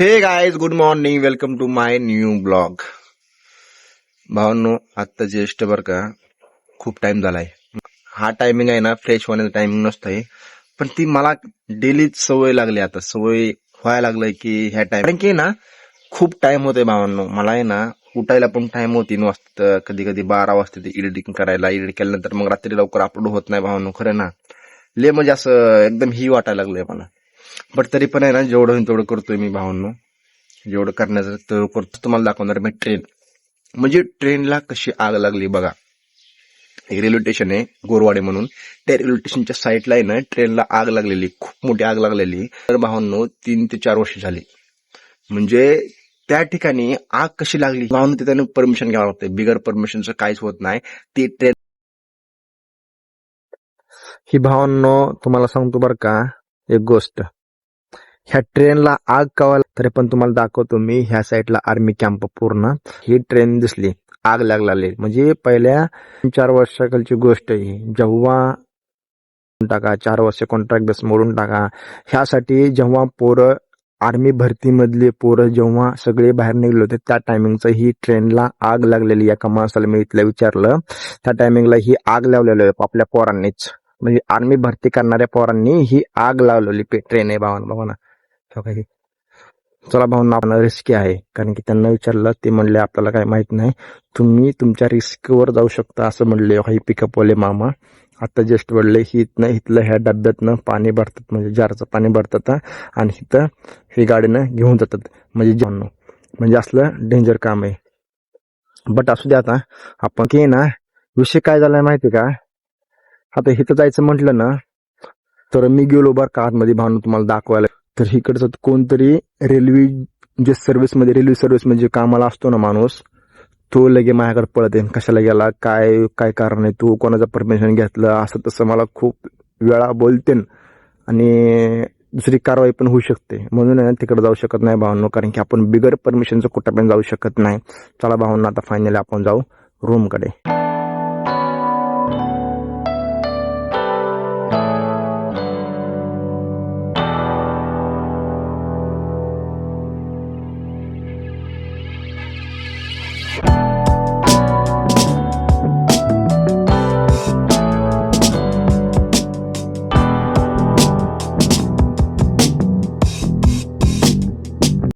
Hey guys good morning welcome to my new blog भावांनो आत्ता ज्येष्ठ बर का खूप टाइम झालाय. हा टायमिंग आहे ना फ्रेश होण्याचा टायमिंग नसतोय. पण ती मला डेलीच सवय लागली आता. सवय व्हायला लागलंय की ह्या टाइम कारण की ना खूप टाइम होतोय भावांनो. मला आहे ना उठायला पण टाइम होती तीन वाजता कधी कधी बारा वाजता ते एडिटिंग करायला एडिट केल्यानंतर मग रात्री लवकर अपलोड होत नाही भावांनो. खरं ना? ले म्हणजे असं एकदम ही वाटायला लागलंय मला. बट तरी पण आहे ना जेवढं होईल तेवढं करतोय मी भावांनो. जेवढं करण्याचं तेवढं करतो. तुम्हाला दाखवणार मी ट्रेन म्हणजे ट्रेनला कशी आग लागली बघा. एक रेल्वे स्टेशन आहे गोरवाडे म्हणून. त्या रेल्वे स्टेशनच्या साईडला आहे ना ट्रेनला आग लागलेली खूप मोठी आग लागलेली. तर भावांनो तीन ते चार वर्ष झाली. म्हणजे त्या ठिकाणी आग कशी लागली? भावांनो तिथे परमिशन घ्यावं लागतं बिगर परमिशनचं काहीच होत नाही. ती ट्रेन ही भावांनो तुम्हाला सांगतो बरं का एक गोष्ट. ह्या ट्रेनला आग कवा तरी पण तुम्हाला दाखवतो मी ह्या साईडला आर्मी कॅम्प पूर्ण. ही ट्रेन दिसली. आग लागलेली. म्हणजे पहिल्या चार वर्षाकडची गोष्ट ही. जेव्हा टाका चार वर्ष कॉन्ट्रॅक्ट बेस मोडून टाका. ह्यासाठी जेव्हा पोरं आर्मी भरतीमधले पोरं जेव्हा सगळे बाहेर निघले होते त्या टायमिंगचं ही ट्रेनला आग लागलेली एका माणसाला मी इथलं विचारलं. त्या टायमिंगला ही आग लावलेली आहे आपल्या पोरांनीच. म्हणजे आर्मी भरती करणाऱ्या पोरांनी ही आग लावलेली ट्रेन आहे भावांना बघा ना का हे? चला भावना आपण रिस्की आहे. कारण की त्यांना विचारलं ते म्हणले आपल्याला काय माहीत नाही. तुम्ही तुमच्या रिस्कवर जाऊ शकता असं म्हणले काही पिकअपवाले मामा. आता जस्ट वडले ही इथनं इथलं ह्या डब्यातनं पाणी भरतात. म्हणजे जारचं पाणी भरतात आणि इथं ही गाडीनं घेऊन जातात. म्हणजे जाणं म्हणजे असलं डेंजर काम आहे. बट असू दे आता. आपण की ना विषय काय झालाय माहिती का? आता इथं जायचं म्हटलं ना तर मी गेलो बरं का आतमध्ये भावना तुम्हाला दाखवायला. तर इकडचं कोणतरी रेल्वे जे सर्व्हिसमध्ये रेल्वे सर्व्हिस म्हणजे कामाला असतो ना माणूस तो लगे माझ्याकडे पळत आहे. कशाला गेला? काय काय कारण आहे? तू कोणाचं परमिशन घेतलं? असं तसं मला खूप वेळा बोलतेन आणि दुसरी कारवाई पण होऊ शकते. म्हणून आहे ना तिकडे जाऊ शकत नाही भावांनो. कारण की आपण बिगर परमिशनचं कुठं पण जाऊ शकत नाही. चला भावांना आता फायनली आपण जाऊ रूमकडे